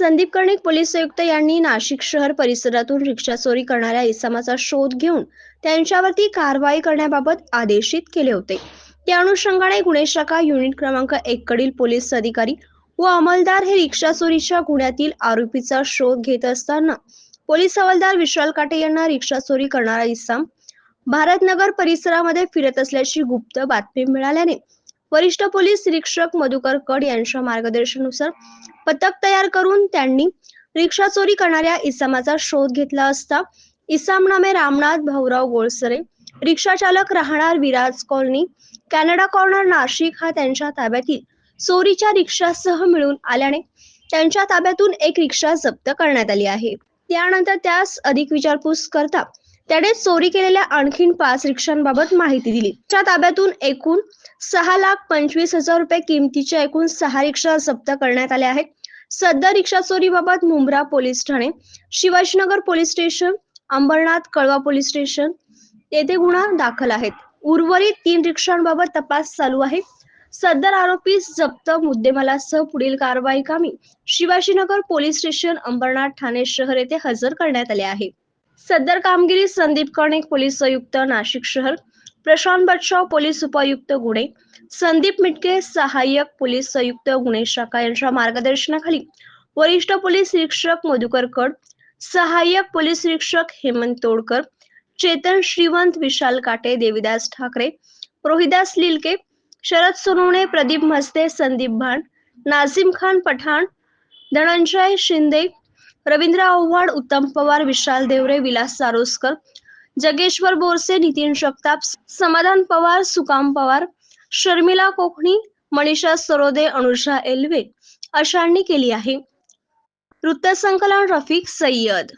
Sandeep Karnik police आयुक्त यांनी नाशिक शहर परिसरातून रिक्षा चोरी करणाऱ्या इसमाचा शोध घेऊन त्यांच्यावरती कारवाई करण्याबाबत आदेशित केले होते. त्या अनुषंगाने गुन्हे शाखा युनिट क्रमांक एक कडील पोलीस अधिकारी व अंमलदार हे रिक्षा चोरीच्या गुन्ह्यातील आरोपीचा शोध घेत असताना पोलीस हवालदार विशाल काटे यांना रिक्षा चोरी करणारा इसम भारतनगर परिसरामध्ये फिरत असल्याची गुप्त बातमी मिळाल्याने वरिष्ठ पोलीस निरीक्षक मधुकर कड यांच्या मार्गदर्शनानुसार पथक तयार करून त्यांनी रिक्षा चोरी करणाऱ्या इसामाचा शोध घेतला असता इसाम नामे रामनाथ भाऊराव गोळसरे रिक्षा चालक राहणार Viraj colony Canada corner Nashik हा त्यांच्या ताब्यातील चोरीच्या रिक्षासह मिळून आल्याने त्यांच्या ताब्यातून एक रिक्षा जप्त करण्यात आली आहे. त्यानंतर त्यास अधिक विचारपूस करता. त्याने चोरी केलेल्या आणखीन पाच रिक्षांबाबत माहिती दिली. त्या ताब्यातून एकूण सहा लाख पंचवीस हजार रुपये किमतीच्या एकूण सहा रिक्षा जप्त करण्यात आल्या आहेत. सध्या रिक्षा चोरीबाबत Mumbra police Thane Shivajinagar police station Ambernath Kalwa police station येथे गुन्हा दाखल आहेत. उर्वरित तीन रिक्षांबाबत तपास चालू आहे. सदर आरोपी जप्त मुद्देमालासह पुढील कारवाई कामी. शिवाजीनगर पोलीस स्टेशन अंबरनाथ ठाणे शहर येथे हजर करण्यात आले आहे. सदर कामगिरी संदीप कर्णिक पोलीस आयुक्त नाशिक शहर. प्रशांत बटशाव पोलीस उपायुक्त गुणे संदीप मिटके सहाय्यक पोलीस आयुक्त गुणे शाखा यांच्या मार्गदर्शनाखाली. वरिष्ठ पोलीस निरीक्षक मधुकर कड. सहाय्यक पोलीस निरीक्षक हेमंत तोडकर. चेतन श्रीवंत विशाल काटे देविदास ठाकरे. रोहिदास लिलके शरद सोनवणे प्रदीप म्हस्ते संदीप भांड नाझिम खान पठाण धनंजय शिंदे रवींद्र आव्हाड उत्तम पवार विशाल देवरे विलास सारोस्कर जगेश्वर बोरसे नितीन जगताप समाधान पवार सुकाम पवार शर्मिला कोकणी मनीषा सरोदे अनुषा एल्वे अशांनी केली आहे. वृत्तसंकलन रफिक सय्यद